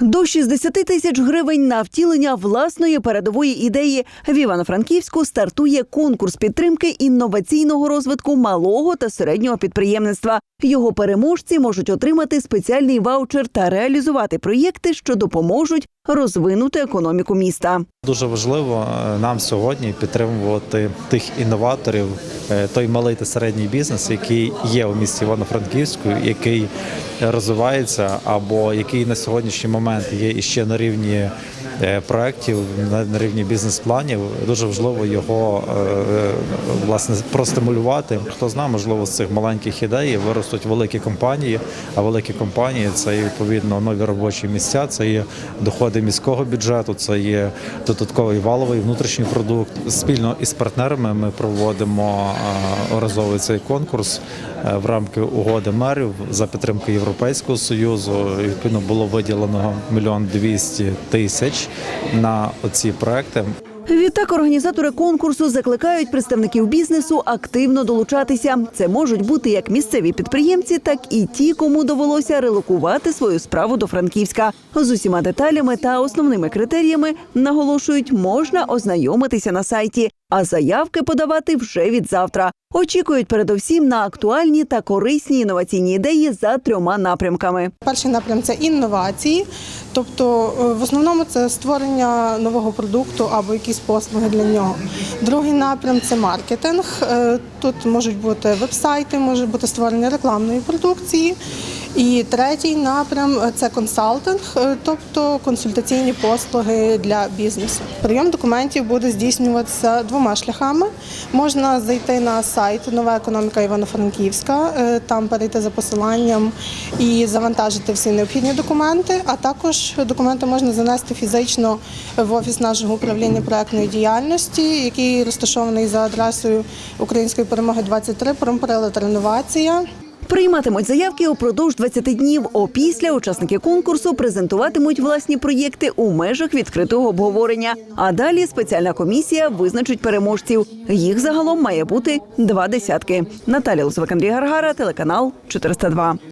До 60 тисяч гривень на втілення власної передової ідеї в Івано-Франківську стартує конкурс підтримки інноваційного розвитку малого та середнього підприємництва. Його переможці можуть отримати спеціальний ваучер та реалізувати проєкти, що допоможуть розвинути економіку міста. Дуже важливо е, нам сьогодні підтримувати тих інноваторів, е, той малий та середній бізнес, який є у місті Івано-Франківську, який розвивається, або який на сьогоднішній момент є іще на рівні проєктів, на рівні бізнес-планів. Дуже важливо його е, власне простимулювати. Хто знає, можливо, з цих маленьких ідей виростуть великі компанії. А великі компанії це відповідно нові робочі місця, це є доходи міського бюджету, це є додатковий валовий внутрішній продукт. Спільно із партнерами ми проводимо е, разовий цей конкурс е, в рамки угоди мерів за підтримки Європейського союзу. Відповідно було виділено мільйон двісті тисяч на оці проекти. Відтак організатори конкурсу закликають представників бізнесу активно долучатися. Це можуть бути як місцеві підприємці, так і ті, кому довелося релокувати свою справу до Франківська. З усіма деталями та основними критеріями наголошують, можна ознайомитися на сайті, а заявки подавати вже від завтра. Очікують передовсім на актуальні та корисні інноваційні ідеї за трьома напрямками. Перший напрям це інновації, тобто е, в основному це створення нового продукту або якісь послуги для нього. Другий напрям це маркетинг. Е, Тут можуть бути веб-сайти, може бути створення рекламної продукції. І третій напрям це консалтинг, е, тобто консультаційні послуги для бізнесу. Прийом документів буде здійснюватися двома шляхами. Можна зайти на сайт Нова економіка Івано-Франківська, е, там перейти за посиланням і завантажити всі необхідні документи. А також документи можна занести фізично в офіс нашого управління проектної діяльності, який розташований за адресою Української перемоги 23, промприлад реновація. Прийматимуть заявки упродовж 20 днів. Опісля учасники конкурсу презентуватимуть власні проєкти у межах відкритого обговорення. А далі спеціальна комісія визначить переможців. Їх загалом має бути два десятки. Наталя Лусовик, Андрій Гаргара, телеканал 402.